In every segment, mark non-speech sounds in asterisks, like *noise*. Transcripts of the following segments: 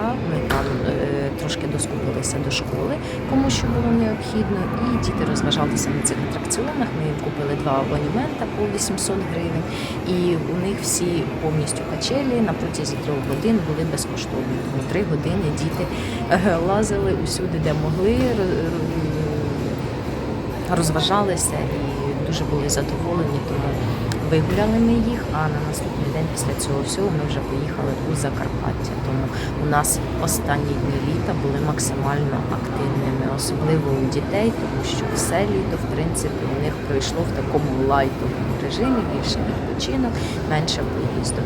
Республіка. Ми там е, трошки доскупилися до школи, кому що було необхідно. І діти розважалися на цих атракціонах. Ми їм купили два абонемента по 800 гривень. І у них всі повністю качелі на протязі трьох годин були безкоштовні. Тому три години діти е, лазили усюди, де могли. ро- ро- розважалися і дуже були задоволені, тому вигуляли ми їх. А на наступний день після цього всього ми вже поїхали у Закарпаття. Тому у нас останні дні літа були максимально активними, особливо у дітей, тому що все літо, в принципі, у них пройшло в такому лайтовому режимі, більше відпочинок, менше поїздок.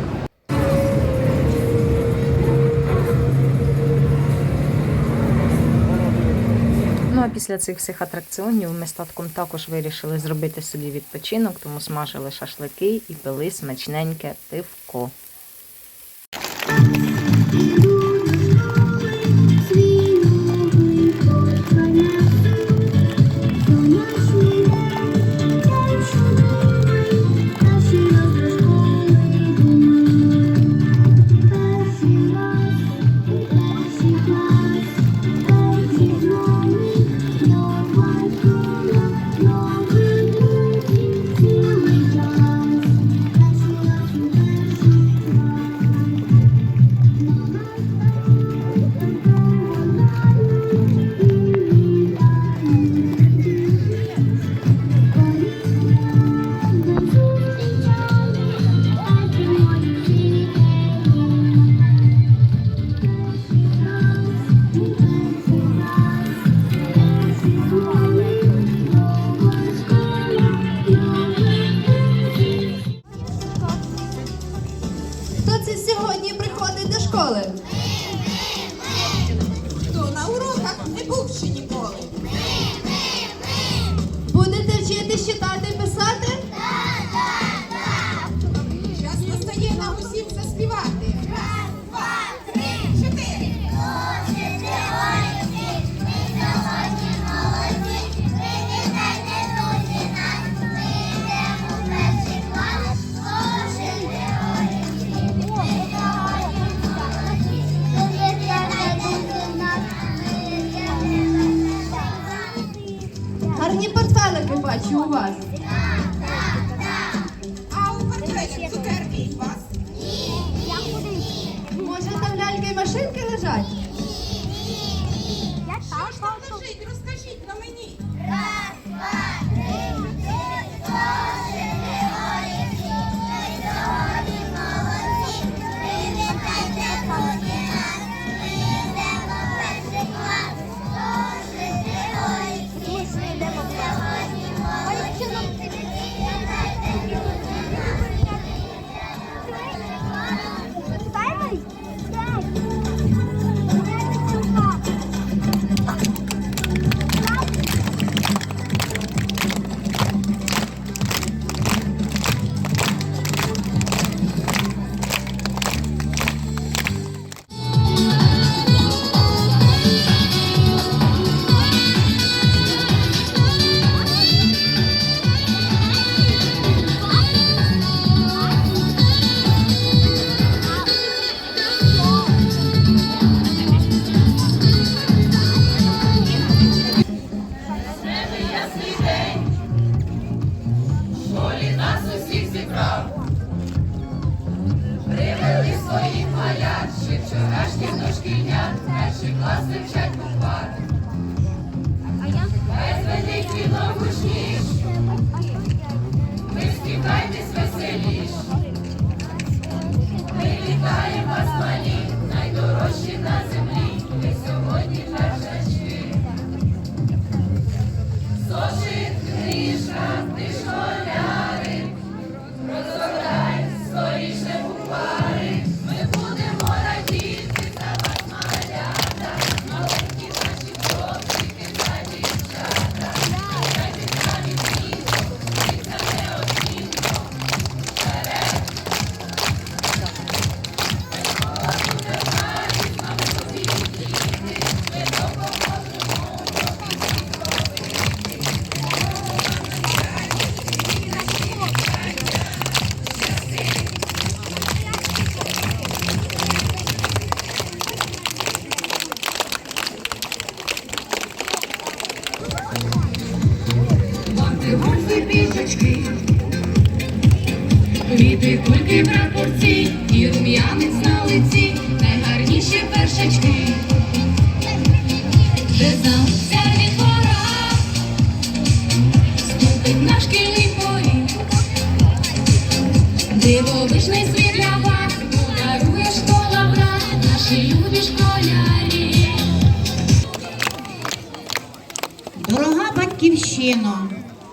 Після цих всіх атракціонів ми з татком також вирішили зробити собі відпочинок, тому смажили шашлики і пили смачненьке пивко. Розкажіть, розкажіть на мені. Раз, два, три.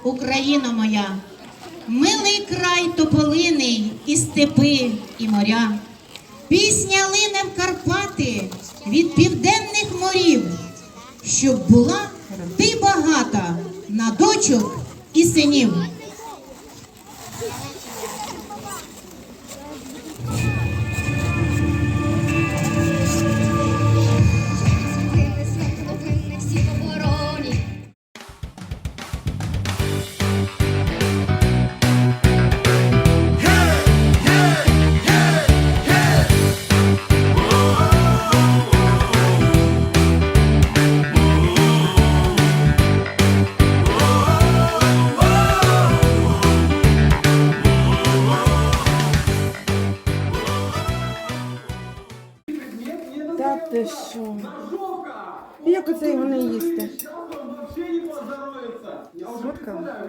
Україно моя, милий край тополини і степи, і моря. Пісня лине в Карпати від південних морів, щоб була ти багата на дочок і синів. Оце його не їсти? Сфоткала?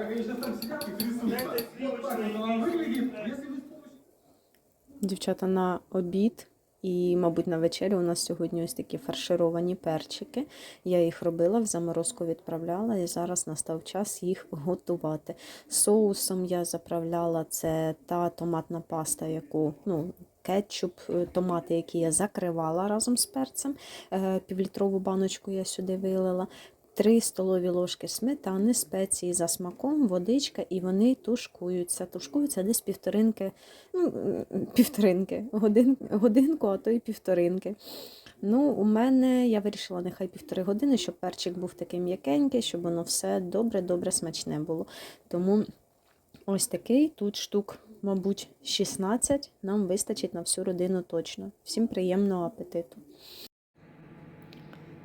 Дівчата на обід і, мабуть, на вечерю у нас сьогодні ось такі фаршировані перчики. Я їх робила, в заморозку відправляла, і зараз настав час їх готувати. Соусом я заправляла це та томатна паста, яку ну, кетчуп, е, томати, які я закривала разом з перцем. Е, Півлітрову баночку я сюди вилила. 3 столові ложки сметани, спеції за смаком, водичка, і вони тушкуються. Тушкуються десь півторинки, ну, півторинки, годин, годинку, а то й півторинки. Ну, у мене я вирішила нехай півтори години, щоб перчик був такий м'якенький, щоб воно все добре-добре смачне було. Тому ось такий тут штук, мабуть, 16 нам вистачить на всю родину точно. Всім приємного апетиту!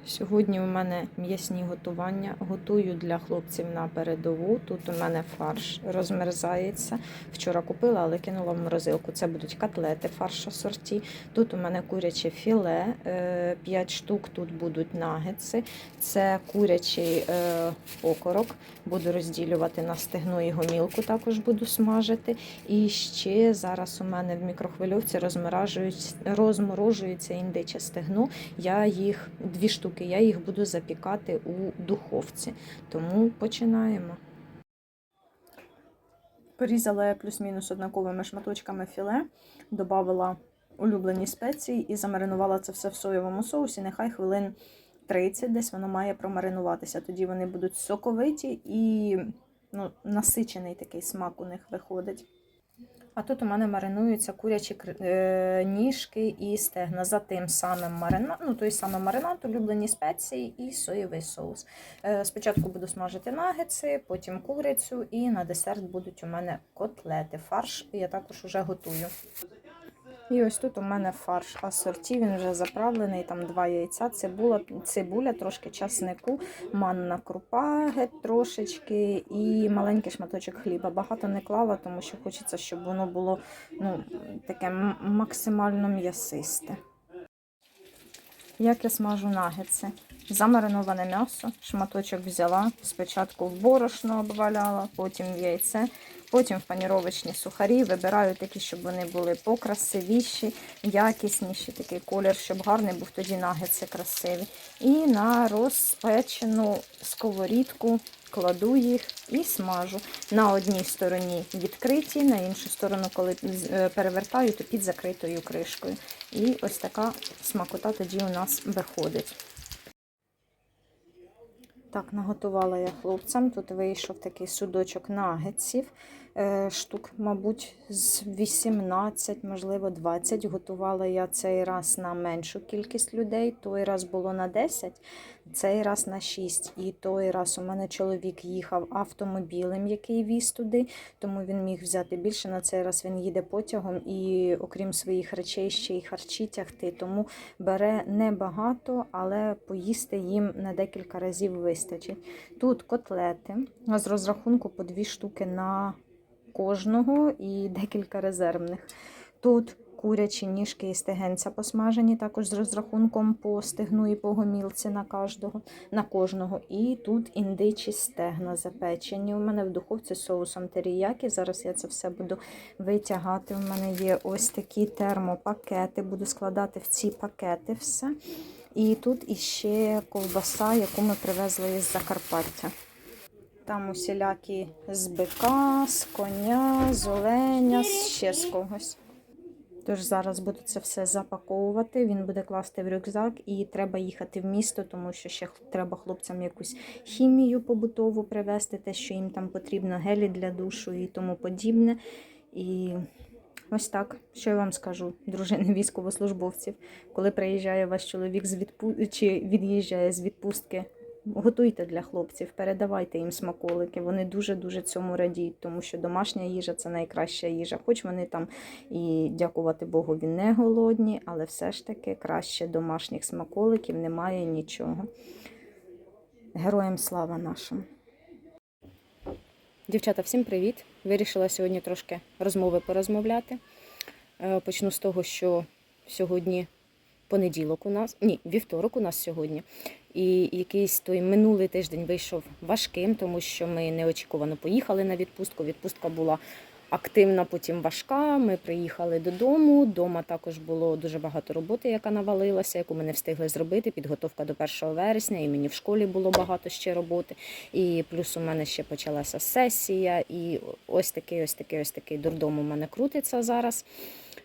Сьогодні у мене м'ясні готування. Готую для хлопців на передову. Тут у мене фарш розмерзається. Вчора купила, але кинула в морозилку. Це будуть котлети, фарш асорті. Тут у мене куряче філе, 5 штук. Тут будуть нагетси. Це курячий е, окорок. Буду розділювати на стегно і гомілку, також буду смажити. І ще зараз у мене в мікрохвильовці розморожується індиче стегно. Я їх дві штуки, я їх буду запікати у духовці. Тому починаємо. Порізала я плюс-мінус однаковими шматочками філе, додала улюблені спеції і замаринувала це все в соєвому соусі. Нехай хвилин 30 десь воно має промаринуватися. Тоді вони будуть соковиті і ну, насичений такий смак у них виходить. А тут у мене маринуються курячі е, ніжки і стегна за тим самим маринадом, ну той самий маринад, улюблені спеції і соєвий соус. Е, спочатку буду смажити нагетси, потім курицю, і на десерт будуть у мене котлети. Фарш я також вже готую. І ось тут у мене фарш асорті, він вже заправлений, там два яйця, цибула, цибуля, трошки часнику, манна крупа геть трошечки і маленький шматочок хліба. Багато не клала, тому що хочеться, щоб воно було ну, таке максимально м'ясисте. Як я смажу нагетси? Замариноване м'ясо, шматочок взяла, спочатку в борошно обваляла, потім в яйце, потім в паніровочні сухарі. Вибираю такі, щоб вони були покрасивіші, якісніші, такий колір, щоб гарний був тоді нагетси красиві. І на розпечену сковорідку кладу їх і смажу. На одній стороні відкриті, на іншу сторону, коли е, перевертаю, то під закритою кришкою. І ось така смакота тоді у нас виходить. Так, наготувала я хлопцям. Тут вийшов такий судочок нагетсів. Е, Штук, мабуть, з 18, можливо, 20. Готувала я цей раз на меншу кількість людей. Той раз було на 10, цей раз на 6. І той раз у мене чоловік їхав автомобілем, який віз туди, тому він міг взяти більше. На цей раз він їде потягом і, окрім своїх речей, ще й харчі тягти. Тому бере небагато, але поїсти їм на декілька разів вистачить. Тут котлети з розрахунку по дві штуки на кожного і декілька резервних. Тут курячі ніжки і стегенця посмажені, також з розрахунком по стегну і по гомілці на кожного, на кожного. І тут індичі стегна запечені. У мене в духовці соусом теріякі. Зараз я це все буду витягати. У мене є ось такі термопакети. Буду складати в ці пакети все. І тут іще ковбаса, яку ми привезли із Закарпаття. Там усілякі з бика, з коня, з оленя, ще з когось. Тож зараз буду це все запаковувати. Він буде класти в рюкзак і треба їхати в місто, тому що ще треба хлопцям якусь хімію побутову привезти, те, що їм там потрібно, гелі для душу і тому подібне. І ось так, що я вам скажу, дружини військовослужбовців, коли приїжджає ваш чоловік з відпу... чи від'їжджає з відпустки. Готуйте для хлопців, передавайте їм смаколики. Вони дуже-дуже цьому радіють, тому що домашня їжа це найкраща їжа. Хоч вони там і дякувати Богу, не голодні, але все ж таки краще домашніх смаколиків немає нічого. Героям слава нашим! Дівчата, всім привіт! Вирішила сьогодні трошки розмови порозмовляти. Е, Почну з того, що сьогодні понеділок у нас, ні, вівторок у нас сьогодні. І якийсь той минулий тиждень вийшов важким, тому що ми неочікувано поїхали на відпустку. Відпустка була активна, потім важка. Ми приїхали додому. Дома також було дуже багато роботи, яка навалилася, яку ми не встигли зробити. Підготовка до 1 вересня, і мені в школі було багато ще роботи. І плюс у мене ще почалася сесія. І ось такий, ось такий, ось такий дурдом у мене крутиться зараз.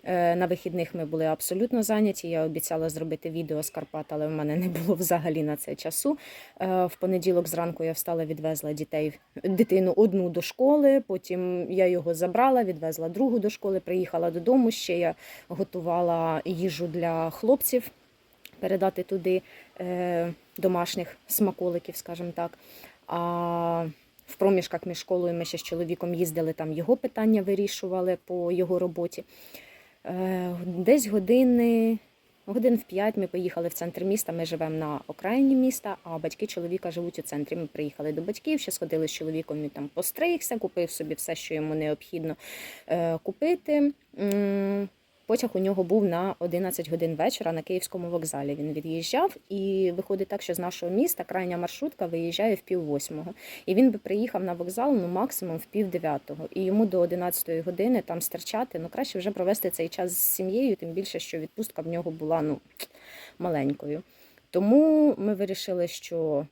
Е, На вихідних ми були абсолютно зайняті. Я обіцяла зробити відео з Карпат, але в мене не було взагалі на це часу. Е, В понеділок зранку я встала, відвезла дітей, дитину одну до школи. Потім я його забрала, відвезла другу до школи, приїхала додому. Ще я готувала їжу для хлопців, передати туди е, домашніх смаколиків, скажімо так. А в проміжках між школою ми ще з чоловіком їздили, там його питання вирішували по його роботі. Е, Десь години, годин в п'ять ми поїхали в центр міста. Ми живемо на окраїні міста, а батьки чоловіка живуть у центрі. Ми приїхали до батьків, ще сходили з чоловіком, він там постригся, купив собі все, що йому необхідно е, купити. Потяг у нього був на 11 годин вечора на Київському вокзалі. Він від'їжджав, і виходить так, що з нашого міста крайня маршрутка виїжджає в пів восьмого. І він би приїхав на вокзал ну максимум в пів дев'ятого. І йому до 11 години там стерчати. Ну краще вже провести цей час з сім'єю, тим більше, що відпустка в нього була ну маленькою. Тому ми вирішили, що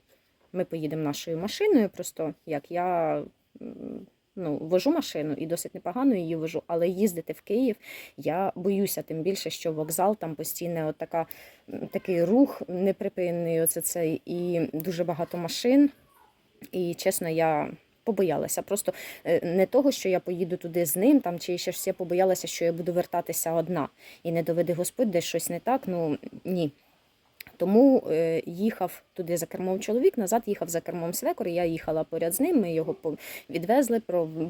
ми поїдемо нашою машиною. Просто як я. Ну, вожу машину і досить непогано її вожу, але їздити в Київ я боюся, тим більше, що вокзал там постійно така, такий рух неприпинний. Оце цей, і дуже багато машин. І чесно, я побоялася. Просто е, не того, що я поїду туди з ним, там чи ще ж я побоялася, що я буду вертатися одна. І не доведе Господь, десь щось не так. Ну ні. Тому е, їхав туди за кермом чоловік, назад їхав за кермом свекор. Я їхала поряд з ним. Ми його відвезли,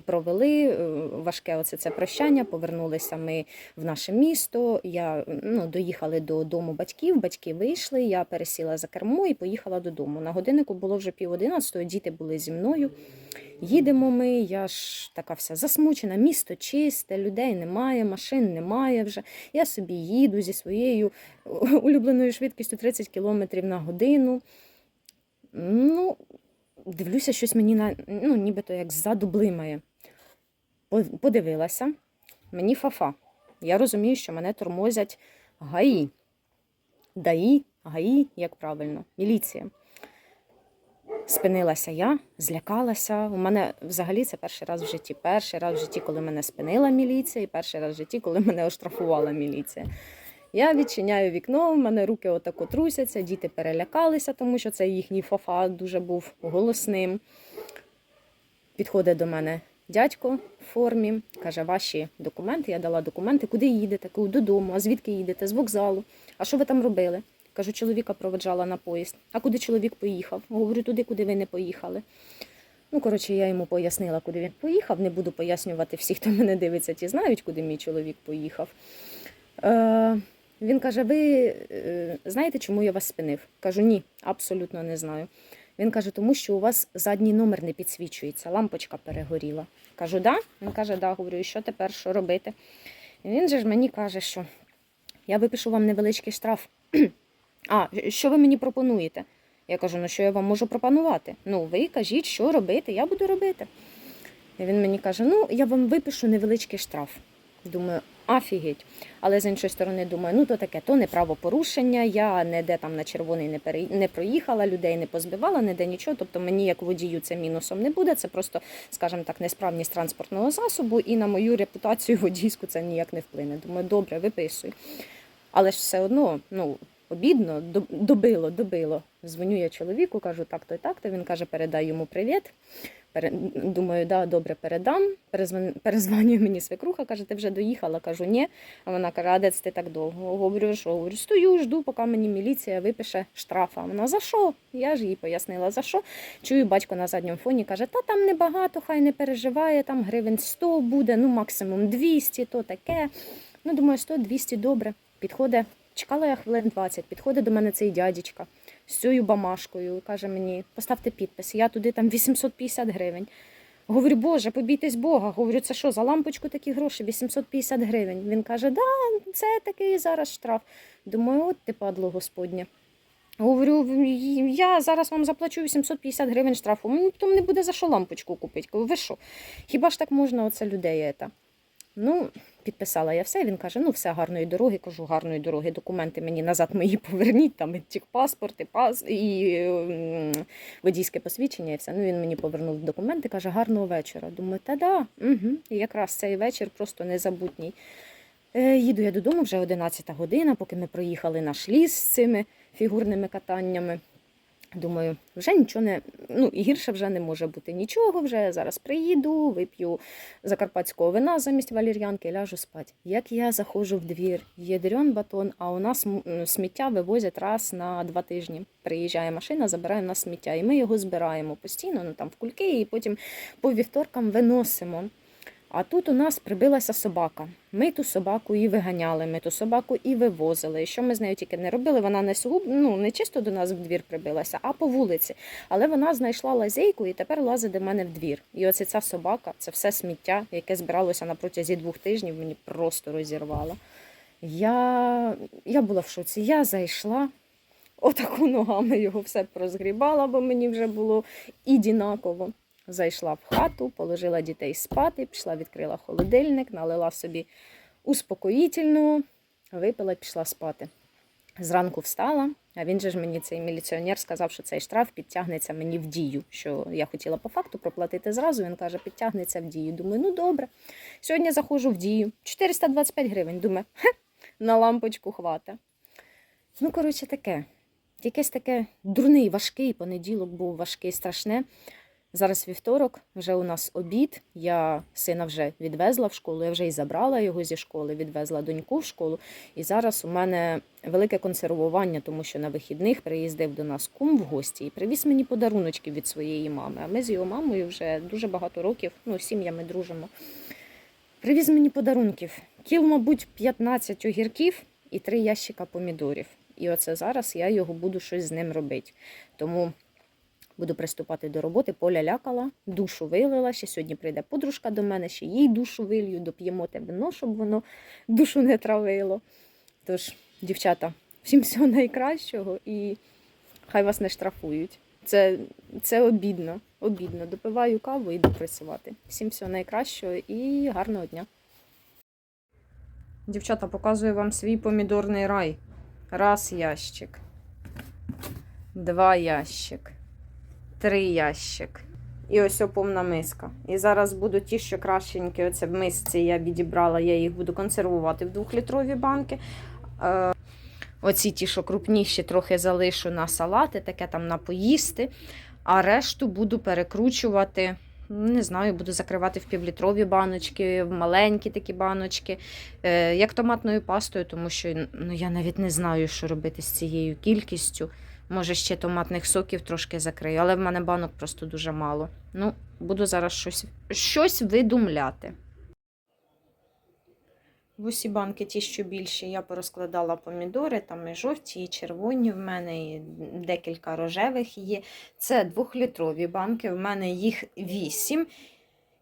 провели е, важке оце це прощання. Повернулися ми в наше місто. Я ну доїхали до дому батьків. Батьки вийшли. Я пересіла за кермо і поїхала додому. На годиннику було вже пів одинадцятої. Діти були зі мною. Їдемо ми, я ж така вся засмучена, місто чисте, людей немає, машин немає вже. Я собі їду зі своєю *laughs* улюбленою швидкістю 30 км на годину. Ну, дивлюся, щось мені на, ну, нібито як ззаду блимає. Подивилася, мені фафа. Я розумію, що мене тормозять ГАІ. ДАІ, ГАІ, як правильно, міліція. Спинилася я, злякалася. У мене взагалі це перший раз в житті. Перший раз в житті, коли мене спинила міліція, і перший раз в житті, коли мене оштрафувала міліція. Я відчиняю вікно, в мене руки отако трусяться, діти перелякалися, тому що це їхній фафа дуже був голосним. Підходить до мене дядько в формі, каже, ваші документи. Я дала документи, куди їдете? Кажу, додому, а звідки їдете? З вокзалу. А що ви там робили? Кажу, чоловіка проведжала на поїзд. А куди чоловік поїхав? Говорю, туди, куди ви не поїхали. Ну, коротше, я йому пояснила, куди він поїхав. Не буду пояснювати всі, хто мене дивиться, ті знають, куди мій чоловік поїхав. Е, він каже: Ви е, знаєте, чому я вас спинив? Кажу, ні, абсолютно не знаю. Він каже, тому що у вас задній номер не підсвічується, лампочка перегоріла. Кажу, да? Він каже, да, говорю, що тепер, що робити? І він же ж мені каже, що я випишу вам невеличкий штраф. А, що ви мені пропонуєте? Я кажу, ну що я вам можу пропонувати? Ну, ви кажіть, що робити, я буду робити. І він мені каже: ну, я вам випишу невеличкий штраф. Думаю, афігеть. Але з іншої сторони, думаю, ну то таке, то не правопорушення, я ніде там на червоний не, пере... не проїхала, людей не позбивала, ніде нічого. Тобто мені, як водію, це мінусом не буде. Це просто, скажімо так, несправність транспортного засобу, і на мою репутацію *laughs* водійську це ніяк не вплине. Думаю, добре, виписуй. Але ж все одно, ну, обідно, добило, добило. Дзвоню я чоловіку, кажу, так-то і так-то. Він каже, передай йому привіт. Думаю, да, добре, передам. *laughs* Перезвонює мені свекруха, каже, ти вже доїхала. Кажу, ні. А вона каже, а ти так довго? Говорю, що говорю, стою, жду, поки мені міліція випише штрафа. Вона за що? Я ж їй пояснила, за що. Чую, батько на задньому фоні каже, та там небагато, хай не переживає, там гривень 100 буде, ну максимум 200, то таке. Ну, думаю, 100-200 добре. Підходить, чекала я хвилин 20, підходить до мене цей дядечка з цією бамашкою і каже мені, поставте підпис, я туди там 850 гривень. Говорю, Боже, побійтесь Бога. Говорю, це що, за лампочку такі гроші, 850 гривень. Він каже, да, це такий зараз штраф. Думаю, от ти падло Господнє. Говорю, я зараз вам заплачу 850 гривень штрафу. Мені потім не буде за що лампочку купити. Ви що? Хіба ж так можна оце людей? Ну, підписала я все. Він каже: ну, все гарної дороги. Кажу, гарної дороги. Документи мені назад мої поверніть, там і техпаспорт, і пас, і водійське посвідчення, і все. Ну, він мені повернув документи, каже, гарного вечора. Думаю, та да, угу. І якраз цей вечір просто незабутній. Е, їду я додому вже 11 година, поки ми проїхали наш ліс з цими фігурними катаннями. Думаю, вже нічого не ну і гірше вже не може бути нічого. Вже зараз приїду, вип'ю закарпатського вина замість валір'янки ляжу спати. Як я заходжу в двір, є дрьон батон, а у нас сміття вивозять раз на два тижні. Приїжджає машина, забирає в нас сміття, і ми його збираємо постійно, ну там в кульки, і потім по вівторкам виносимо. А тут у нас прибилася собака. Ми ту собаку і виганяли, ми ту собаку і вивозили. І що ми з нею тільки не робили? Вона не сугуб, ну не чисто до нас в двір прибилася, а по вулиці. Але вона знайшла лазейку і тепер лазить до мене в двір. І оце ця собака, це все сміття, яке збиралося на протязі двох тижнів, мені просто розірвало. Я, я була в шоці. Я зайшла, отаку ногами його все прозгрібала, бо мені вже було ідінаково. Зайшла в хату, положила дітей спати, пішла, відкрила холодильник, налила собі успокоїтельну, випила, пішла спати. Зранку встала, а він же ж мені цей міліціонер сказав, що цей штраф підтягнеться мені в дію. Що я хотіла по факту проплатити зразу. Він каже, підтягнеться в дію. Думаю, ну добре. Сьогодні заходжу в дію. 425 гривень. Думаю, хе, на лампочку хвата. Ну, коротше, таке. Якесь таке дурний, важкий понеділок був важкий, страшне. Зараз вівторок, вже у нас обід. Я сина вже відвезла в школу, я вже і забрала його зі школи, відвезла доньку в школу. І зараз у мене велике консервування, тому що на вихідних приїздив до нас кум в гості і привіз мені подаруночки від своєї мами. А ми з його мамою вже дуже багато років, ну, сім'ями дружимо. Привіз мені подарунків. Кіл, мабуть, 15 огірків і три ящика помідорів. І оце зараз я його буду щось з ним робити. Тому буду приступати до роботи. Поля лякала, душу вилила. Ще сьогодні прийде подружка до мене, ще їй душу вилью, доп'ємо те вино, щоб воно душу не травило. Тож, дівчата, всім всього найкращого і хай вас не штрафують. Це, це обідно, обідно. Допиваю каву і йду працювати. Всім всього найкращого і гарного дня. Дівчата, показую вам свій помідорний рай. Раз ящик. Два ящик. Три ящик. І ось повна миска. І зараз буду ті, що кращенькі, оце мисці я відібрала, я їх буду консервувати в двохлітрові банки. Е, Оці ті, що крупніші, трохи залишу на салати, таке там на поїсти. А решту буду перекручувати. Не знаю, буду закривати в півлітрові баночки, в маленькі такі баночки, е, як томатною пастою, тому що ну, я навіть не знаю, що робити з цією кількістю. Може, ще томатних соків трошки закрию, але в мене банок просто дуже мало. Ну, буду зараз щось, щось видумляти. В усі банки, ті, що більші, я порозкладала помідори, там і жовті, і червоні в мене, і декілька рожевих є. Це двохлітрові банки, в мене їх вісім.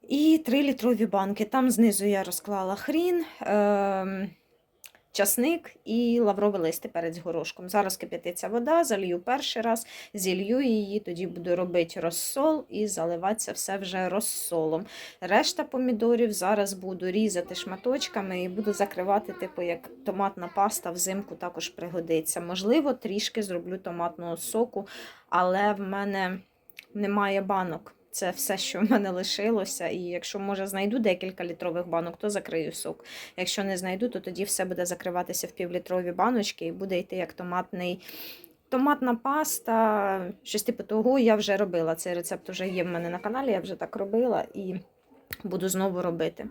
І 3-літрові банки. Там знизу я розклала хрін, е- часник і лавровий листи перець з горошком. Зараз кип'ятиться вода, залью перший раз, зілью її, тоді буду робити розсол і заливатися все вже розсолом. Решта помідорів зараз буду різати шматочками і буду закривати, типу, як томатна паста взимку також пригодиться. Можливо, трішки зроблю томатного соку, але в мене немає банок. Це все, що в мене лишилося. І якщо може знайду декілька літрових банок, то закрию сок. Якщо не знайду, то тоді все буде закриватися в півлітрові баночки і буде йти як томатний. Томатна паста, щось типу того, я вже робила. Цей рецепт вже є в мене на каналі, я вже так робила і буду знову робити.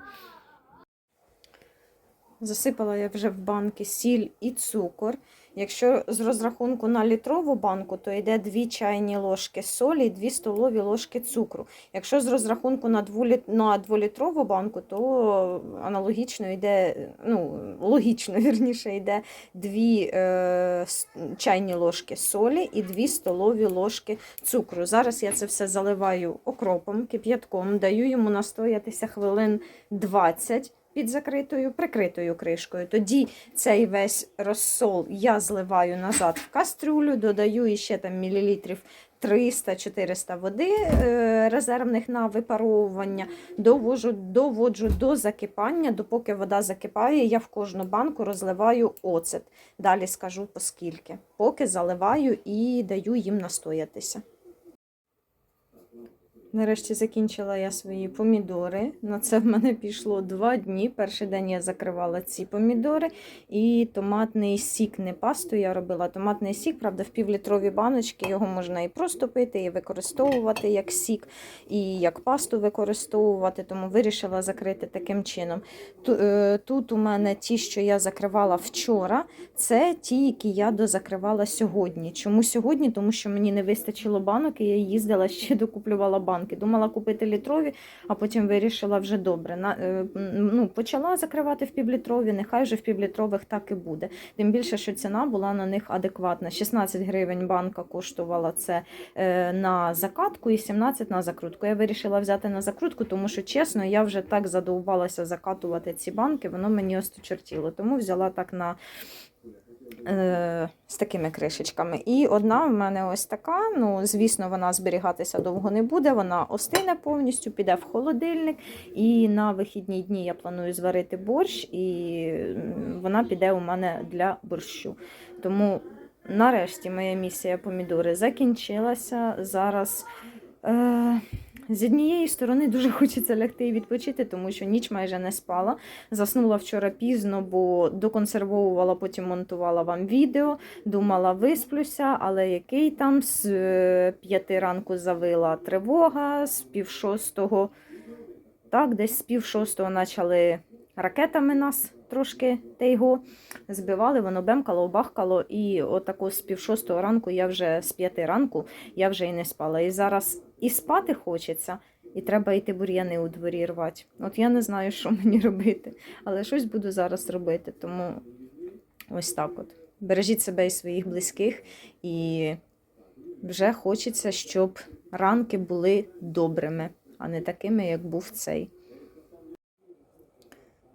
Засипала я вже в банки сіль і цукор. Якщо з розрахунку на літрову банку, то йде 2 чайні ложки солі і 2 столові ложки цукру. Якщо з розрахунку на 2 на 2-літрову банку, то аналогічно йде, ну, логічно, *laughs* вірніше, йде 2 е, чайні ложки солі і 2 столові ложки цукру. Зараз я це все заливаю окропом, кип'ятком, даю йому настоятися хвилин 20 під закритою, прикритою кришкою. Тоді цей весь розсол я зливаю назад в кастрюлю, додаю іще там мілілітрів 300-400 води е, резервних на випаровування, довожу, доводжу до закипання, допоки вода закипає, я в кожну банку розливаю оцет. Далі скажу поскільки. Поки заливаю і даю їм настоятися. Нарешті закінчила я свої помідори. На це в мене пішло два дні. Перший день я закривала ці помідори і томатний сік, не пасту я робила. Томатний сік, правда, в півлітрові баночки його можна і просто пити, і використовувати як сік, і як пасту використовувати, тому вирішила закрити таким чином. Е, Тут у мене ті, що я закривала вчора, це ті, які я дозакривала сьогодні. Чому сьогодні? Тому що мені не вистачило банок, і я їздила ще докуплювала банки. Думала купити літрові, а потім вирішила вже добре. На, е, ну, почала закривати в півлітрові, нехай вже в півлітрових так і буде. Тим більше, що ціна була на них адекватна. 16 гривень банка коштувала це е, на закатку і 17 на закрутку. Я вирішила взяти на закрутку, тому що чесно, я вже так задовбалася закатувати ці банки, воно мені осточертіло. Тому взяла так на. Е, З такими кришечками. І одна в мене ось така. Ну, звісно, вона зберігатися довго не буде. Вона остине повністю, піде в холодильник. І на вихідні дні я планую зварити борщ, і вона піде у мене для борщу. Тому нарешті моя місія помідори закінчилася. Зараз. Е, з однієї сторони дуже *laughs* хочеться лягти і відпочити, тому що ніч майже не спала. Заснула вчора пізно, бо доконсервовувала, потім монтувала вам відео. Думала, висплюся, але який там з е, п'яти ранку завила тривога, з пів шостого, так, десь з пів шостого почали ракетами нас трошки тейго збивали, воно бемкало, бахкало, і отако з пів шостого ранку я вже з п'яти ранку я вже і не спала. І зараз і спати хочеться, і треба йти бур'яни у дворі рвати. От я не знаю, що мені робити, але щось буду зараз робити. Тому ось так от. Бережіть себе і своїх близьких, і вже хочеться, щоб ранки були добрими, а не такими, як був цей.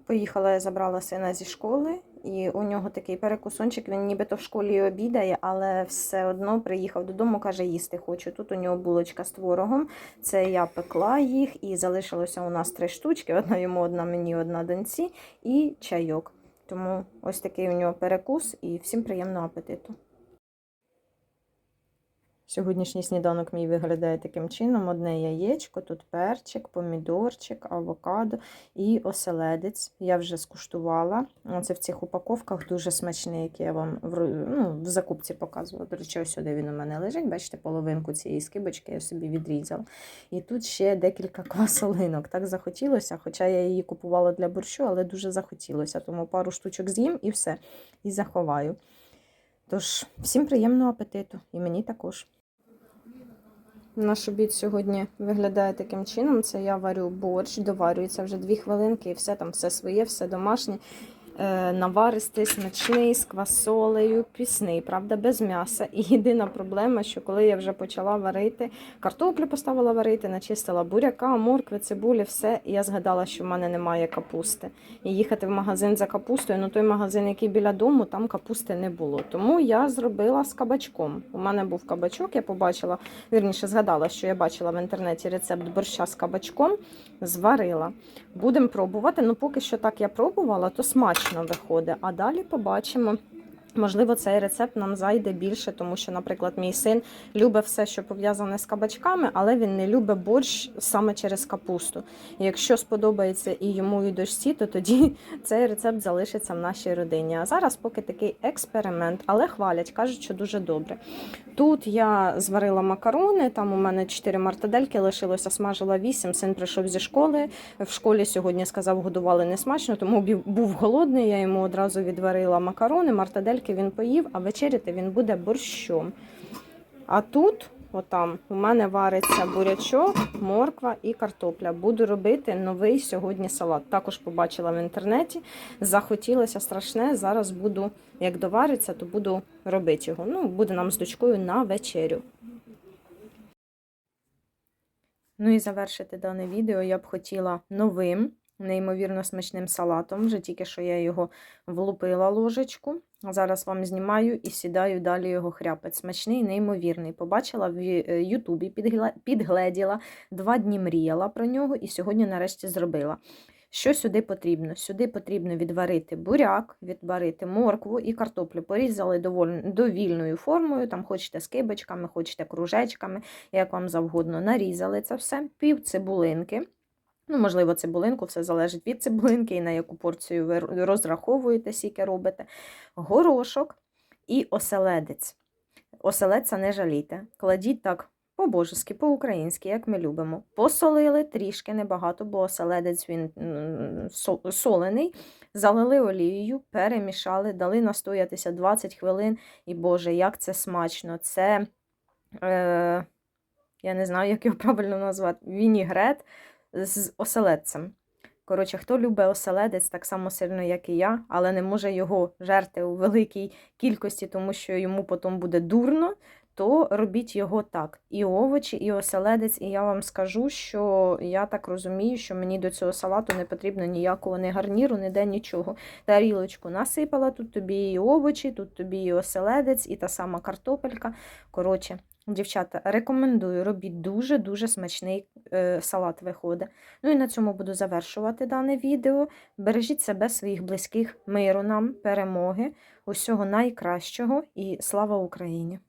Поїхала, я забрала сина зі школи, і у нього такий перекусончик, він нібито в школі обідає, але все одно приїхав додому, каже, їсти хочу. Тут у нього булочка з творогом. Це я пекла їх, і залишилося у нас три штучки: одна йому, одна мені, одна доньці, і чайок. Тому ось такий у нього перекус, і всім приємного апетиту. Сьогоднішній сніданок мій виглядає таким чином: одне яєчко, тут перчик, помідорчик, авокадо і оселедець. Я вже скуштувала. Це в цих упаковках дуже смачний, який я вам в, ну, в закупці показувала. До речі, ось сюди він у мене лежить. Бачите, половинку цієї скибочки я собі відрізала. І тут ще декілька квасолинок. Так захотілося, хоча я її купувала для борщу, але дуже захотілося. Тому пару штучок з'їм і все. І заховаю. Тож, всім приємного апетиту, і мені також. Наш обід сьогодні виглядає таким чином. Це я варю борщ, доварюється вже дві хвилинки, і все там все своє, все домашнє. Е, наваристий, смачний, з квасолею, пісний, правда, без м'яса. І єдина проблема, що коли я вже почала варити, картоплю поставила варити, начистила буряка, моркви, цибулі, все. І я згадала, що в мене немає капусти. І їхати в магазин за капустою, ну той магазин, який біля дому, там капусти не було. Тому я зробила з кабачком. У мене був кабачок, я побачила, вірніше згадала, що я бачила в інтернеті рецепт борща з кабачком, зварила. Будемо пробувати. Ну, поки що так я пробувала, то смачно виходить. А далі побачимо. Можливо, цей рецепт нам зайде більше, тому що, наприклад, мій син любить все, що пов'язане з кабачками, але він не любить борщ саме через капусту. І якщо сподобається і йому, і дочці, то тоді *laughs* цей рецепт залишиться в нашій родині. А зараз поки такий експеримент, але хвалять, кажуть, що дуже добре. Тут я зварила макарони, там у мене 4 мартадельки лишилося, смажила 8, син прийшов зі школи. В школі сьогодні сказав, годували несмачно, тому був голодний, я йому одразу відварила макарони, мартадельки він поїв, а вечеряти він буде борщом. А тут, отам, у мене вариться бурячок, морква і картопля. Буду робити новий сьогодні салат. Також побачила в інтернеті. Захотілося страшне. Зараз буду, як довариться, то буду робити його. Ну, буде нам з дочкою на вечерю. Ну і завершити дане відео я б хотіла новим, неймовірно смачним салатом. Вже тільки що я його влупила ложечку. Зараз вам знімаю і сідаю далі його хряпець. Смачний, неймовірний. Побачила в е, Ютубі, підгледіла, два дні мріяла про нього і сьогодні нарешті зробила. Що сюди потрібно? Сюди потрібно відварити буряк, відварити моркву і картоплю. Порізали довільною формою, там хочете скибочками, хочете кружечками, як вам завгодно. Нарізали це все, пів цибулинки. Ну, можливо, цибулинку, все залежить від цибулинки і на яку порцію ви розраховуєте, скільки робите. Горошок і оселедець. Оселедця не жалійте. Кладіть так по-божески, по-українськи, як ми любимо. Посолили трішки, небагато, бо оселедець він солений. Залили олією, перемішали, дали настоятися 20 хвилин. І Боже, як це смачно! Це, е, я не знаю, як його правильно назвати, вінігрет з оселедцем. Коротше, хто любить оселедець так само сильно, як і я, але не може його жерти у великій кількості, тому що йому потім буде дурно, то робіть його так. І овочі, і оселедець. І я вам скажу, що я так розумію, що мені до цього салату не потрібно ніякого ні гарніру, ніде нічого. Тарілочку насипала, тут тобі і овочі, тут тобі і оселедець, і та сама картопелька. Коротше, дівчата, рекомендую, робіть дуже-дуже смачний е, салат виходить. Ну і на цьому буду завершувати дане відео. Бережіть себе, своїх близьких, миру нам, перемоги, усього найкращого і слава Україні!